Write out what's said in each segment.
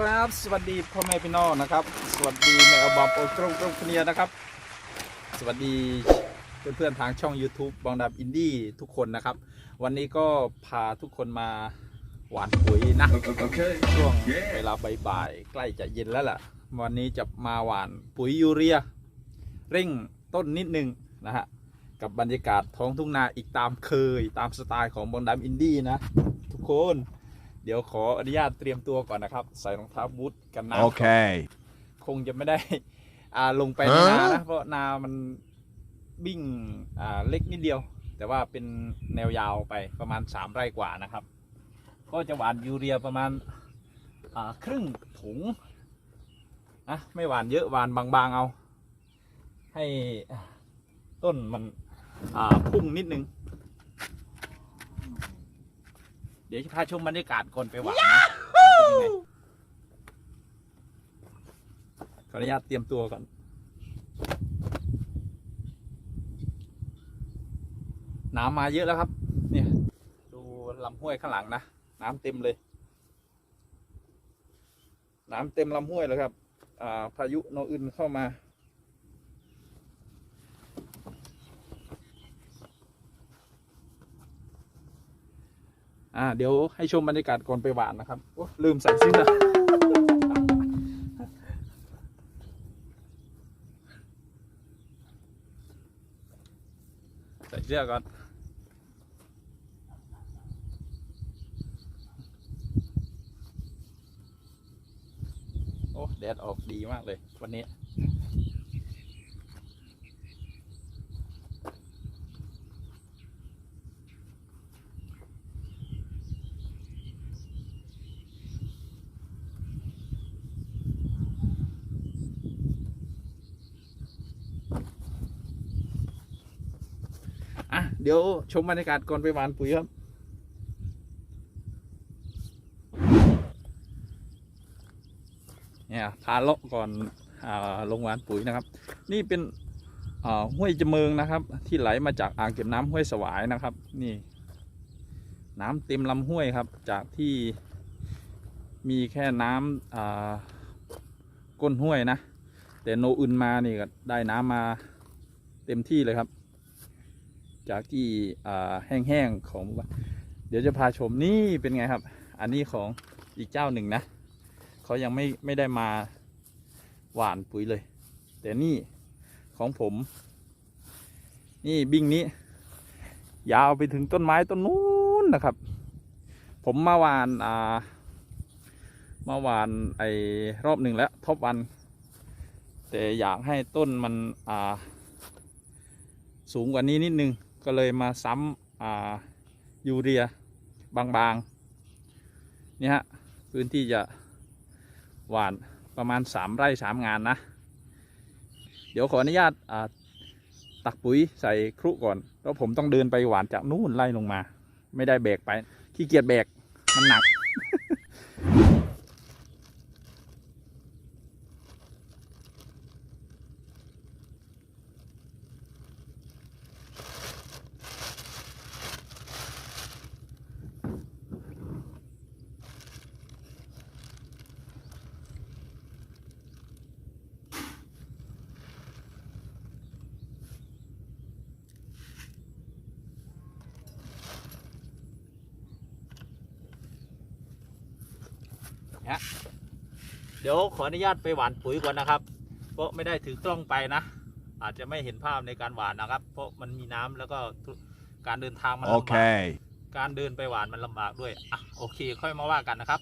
สวัสดีครับ สวัสดีพ่อแม่พี่น้องนะครับ สวัสดีแม่อบอมโอกรงกรงคเนียนะครับ สวัสดีเพื่อนๆทางช่อง YouTube บองดำอินดี้ทุกคนนะครับ วันนี้ก็พาทุกคนมาหวานปุ๋ยนะ Okay. ช่วงเวลาบ่ายๆใกล้จะเย็นแล้วล่ะ วันนี้จะมาหวานปุ๋ยยูเรีย เร่งต้นนิดนึงนะฮะ กับบรรยากาศท้องทุ่งนาอีกตามเคยตามสไตล์ของบองดำอินดี้นะ ทุกคน เดี๋ยวขออนุญาตเตรียมตัวก่อนนะครับ ใส่รองเท้าบูทกันน้ำก่อน Okay. คงจะไม่ได้ อ่าลงไปในนานะ เพราะนามันบิ่งอ่าเล็กนิดเดียว แต่ว่าเป็นแนวยาวไปประมาณ3ไร่กว่านะครับ ก็จะหวานยูเรียประมาณอ่าครึ่งถุงนะไม่หวานเยอะหวานบางๆเอา ให้ต้นมันอ่าพุ่งนิดนึง เดี๋ยวจะพาชมบรรยากาศก่อนไปหวานนะเป็นยังไงขออนุญาตเตรียมตัวก่อน น้ำมาเยอะแล้วครับ เนี่ย ดูลำห้วยข้างหลังนะ น้ำเต็มเลย น้ำเต็มลำห้วยแล้วครับ อ่า พายุโนอื่นเข้ามา อ่าเดี๋ยวให้ชมบรรยากาศก่อนไปหวานนะครับโอ้ลืมใส่เสื้อใส่เสื้อก่อนโอ้แดดออกดีมากเลยวันนี้ อะ เดี๋ยวชมบรรยากาศก่อนไปหวานปุ๋ยครับเนี่ยพาเลาะก่อนอลงหวานปุ๋ยนะครับ นี่เป็นห้วยจเมิงนะครับ ที่ไหลมาจากอ่างเก็บน้ำห้วยสวายนะครับ นี่ น้ำเต็มลำห้วยครับ จากที่มีแค่น้ำอ่าก้นห้วยนะ แต่โนอึนมานี่ก็ได้น้ำมาเต็มที่เลยครับ จากที่แห้งๆของหมู่บ้านเดี๋ยวจะพาชมนี่เป็นไงครับ อันนี้ของอีกเจ้าหนึ่งนะเขายังไม่ไม่ได้มาหวานปุ๋ยเลย แต่นี่ของผม นี่บิ้งนี้ ยาวไปถึงต้นไม้ต้นนู้นนะครับ ผมมาหวานอ่ามาหวานไอรอบหนึ่งแล้วท็อปวัน แต่อยากให้ต้นมันอ่าสูงกว่านี้นิดนึง ก็เลยมาซ้ำยูเรียบางๆนี่ฮะพื้นที่จะหวานประมาณ 3 ไร่ 3 งานนะ เดี๋ยวขออนุญาตตักปุ๋ยใส่ครุก่อนแล้วผมต้องเดินไปหวานจากนู่นไล่ลงมา ไม่ได้แบกไปขี้เกียจแบกมันหนัก เดี๋ยวขออนุญาตไปหวานปุ๋ยก่อนนะครับ เพราะไม่ได้ถือกล้องไปนะ อาจจะไม่เห็นภาพในการหวานนะครับ เพราะมันมีน้ำแล้วก็ทุการเดินทางมันลำบาก Okay. การเดินไปหวานมันลำบากด้วยอะโอเค ค่อยมาว่ากันนะครับ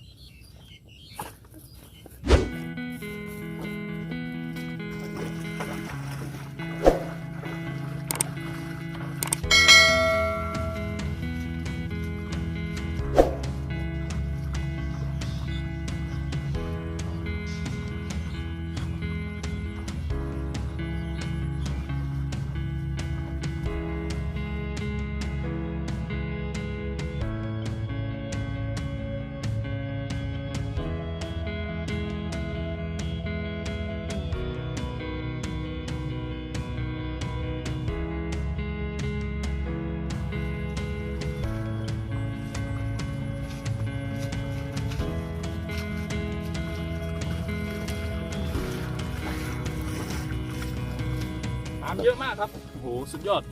น้ำเยอะมากครับโอ้โหสุดยอด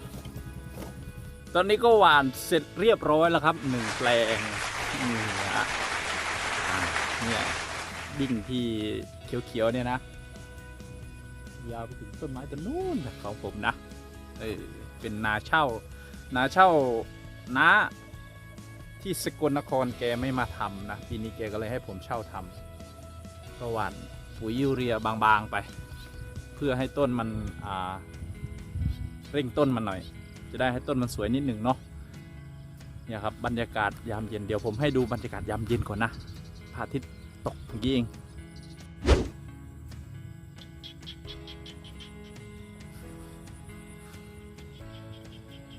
ตอนนี้ก็หวานเสร็จเรียบร้อยแล้วครับหนึ่งแปลงนี่ฮะอ่าเนี่ยดิ่งที่เขียวๆเนี่ยนะ ยาวไปถึงต้นไม้ต้นนู้นของผมนะ เออเป็นนาเช่า นาเช่านาที่สกลนครแกไม่มาทำนะปีนี้แกก็เลยให้ผมเช่าทำก็หว่านปุ๋ยยูเรียบางๆไป เพื่อให้ต้นมันอ่า เร่งต้นมันหน่อย จะได้ให้ต้นมันสวยนิดหนึ่งเนาะเนี่ยครับบรรยากาศยามเย็นเดี๋ยวผมให้ดูบรรยากาศยามเย็นก่อนนะพระอาทิตย์ตกเมื่อกี้เอง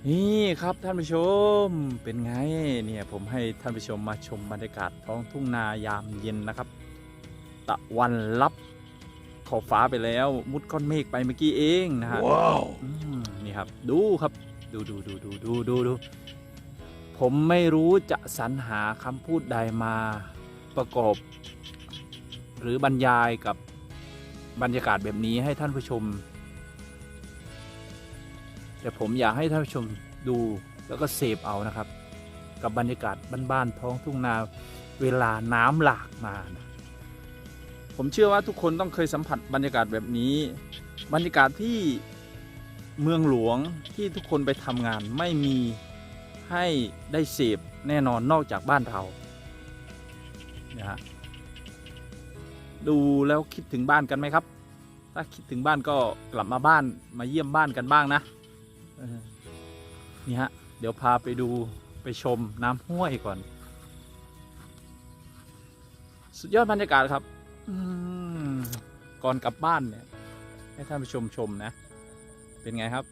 นี่ครับท่านผู้ชมเป็นไงเนี่ยผมให้ท่านผู้ชมมาชมบรรยากาศท้องทุ่งนายามเย็นนะครับ ตะวันลับขอบฟ้าไปแล้ว มุดก้อนเมฆไปเมื่อกี้เองนะฮะว้าวอืมนี่ ครับ ดูครับ ดูดูดูดูดูดูดูผมไม่รู้จะสรรหาคำพูดใดมาประกอบ หรือบรรยายกับบรรยากาศแบบนี้ให้ท่านผู้ชม แต่ผมอยากให้ท่านผู้ชมดูแล้วก็เสพเอานะครับ กับบรรยากาศบ้านๆท้องทุ่งนาเวลาน้ำหลากมานะผมเชื่อว่าทุกคนต้องเคยสัมผัสบรรยากาศแบบนี้ บรรยากาศที่ เมืองหลวงที่ทุกคนไปทำงานไม่มีให้ได้เสพแน่นอนนอกจากบ้านเรานี่ยฮะดูแล้วคิดถึงบ้านกันไหมครับ ถ้าคิดถึงบ้านก็กลับมาบ้านมาเยี่ยมบ้านกันบ้างนะเนี่ฮะเดี๋ยวพาไปดูไปชมน้ำห้วยก่อน สุดยอดบรรยากาศครับก่อนกลับบ้านเนี่ยให้ท่านผู้ชมชมนะ เป็นไงครับ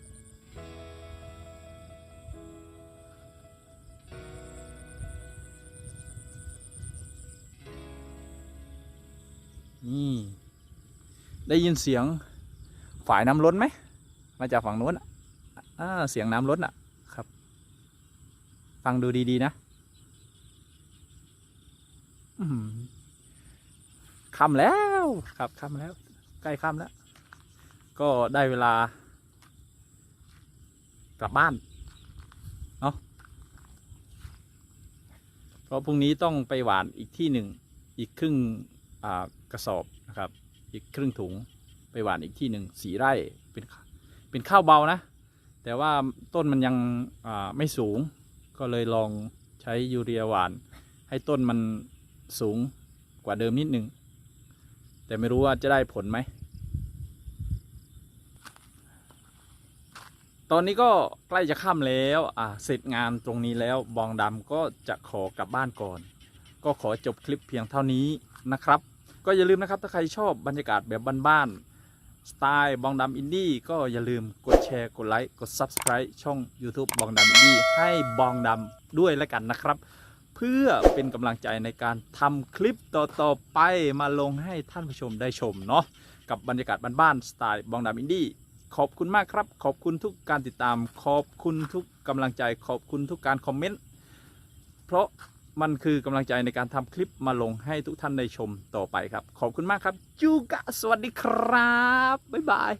นี่ ได้ยินเสียงฝ่ายน้ำล้นไหม มาจากฝั่งโน้นอ่าเสียงน้ำล้นอะครับ ฟังดูดีๆนะอืมค่ำแล้วครับค่ำแล้ว ใกล้ค่ำแล้ว ก็ได้เวลา กลับบ้านเนาะเพราะพรุ่งนี้ต้องไปหวานอีกที่หนึ่งอีกครึ่งกระสอบนะครับ อีกครึ่งถุงไปหวานอีกที่หนึ่งสีไร่เป็นเป็นข้าวเบานะ แต่ว่าต้นมันยังไม่สูง ก็เลยลองใช้ยูเรียหวาน ให้ต้นมันสูงกว่าเดิมนิดนึงแต่ไม่รู้ว่าจะได้ผลไหม ตอนนี้ก็ใกล้จะค่ำแล้วอ่าเสร็จงานตรงนี้แล้วบองดำก็จะขอกลับบ้านก่อน ก็ขอจบคลิปเพียงเท่านี้นะครับ ก็อย่าลืมนะครับถ้าใครชอบบรรยากาศแบบบ้านๆสไตล์บองดำอินดี้ก็อย่าลืมกดแชร์กดไลค์กด Subscribe ช่อง YouTube บองดำอินดี้ให้บองดำด้วยแล้วกันนะครับ เพื่อเป็นกำลังใจในการทำคลิปต่อๆไปมาลงให้ท่านผู้ชมได้ชมเนาะกับบรรยากาศบ้านๆสไตล์บองดำอินดี้ ขอบคุณมากครับ ขอบคุณทุกการติดตาม ขอบคุณทุกกำลังใจ ขอบคุณทุกการคอมเมนต์ เพราะมันคือกำลังใจในการทำคลิปมาลงให้ทุกท่านได้ชมต่อไปครับ ขอบคุณมากครับ จูกะ สวัสดีครับ บ๊ายบาย